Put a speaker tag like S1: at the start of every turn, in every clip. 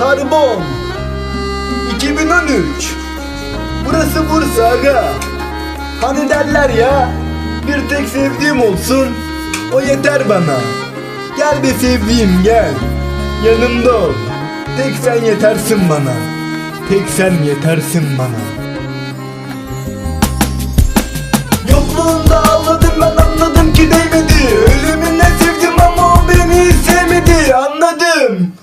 S1: Karbon. 2013 Burası Bursa aga. Hani derler ya Bir tek sevdiğim olsun O yeter bana. Gel be sevdiğim gel. Yanımda ol. Tek sen yetersin bana. Tek sen yetersin bana. Yokluğunda ağladım ben anladım ki değmedi. Ölümüne sevdim ama o beni sevmedi. Anladım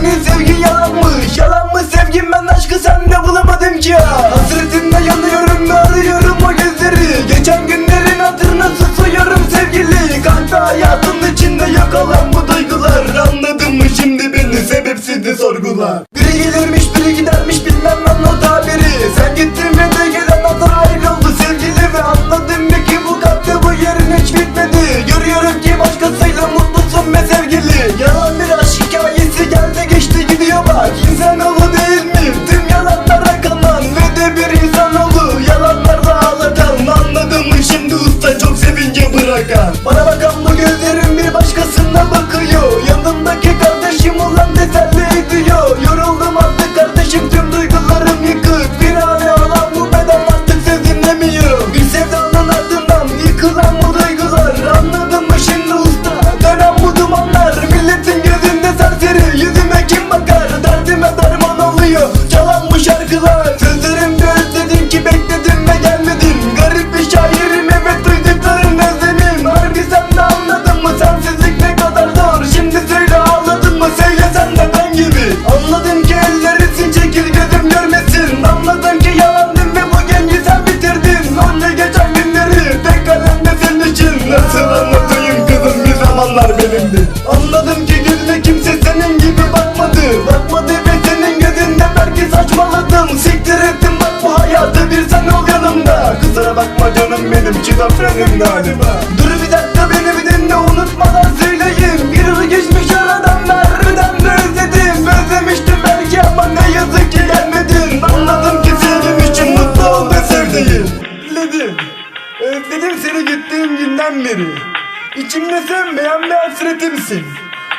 S1: Senin sevgin yalanmış yalanmış sevgim? Ben aşkı sende bulamadım ki. Ya Hasretinle yanıyorum ve arıyorum o gözleri. Geçen günlerin hatırına susuyorum sevgili. Kalpte hayatın içinde yok olan bu duygular. Anladın mı şimdi beni? Sebepsizdi sorgular. Biri gelirmiş biri gidermiş bilmem ben o tabiri. Sen gittin ve de bırakan Bana galiba. Dur bir dakika beni bir dinle unutmadan söyleyeyim. Bir geçmiş aradan harbiden de özledim. Özlemiştim belki ama ne yazık ki gelmedin. Anladım ki senin için mutlu ol be sevdiğim. Özledim. Özledim seni gittiğim günden beri. İçimde sönmeyen bir hasretimsin.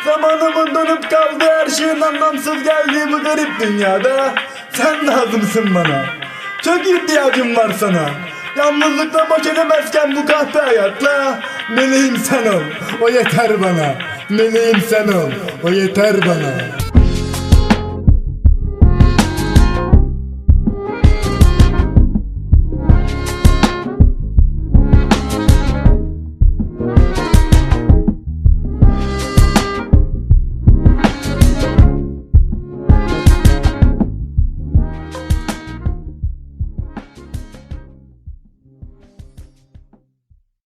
S1: Zamanımın donup kaldı her şeyin anlamsız geldiği bu garip dünyada Sen lazımsın bana. Çok ihtiyacım var sana Yalnızlıkla baş edemezken bu kahpe hayatla. Meleğim sen ol O yeter bana. Meleğim sen ol O yeter bana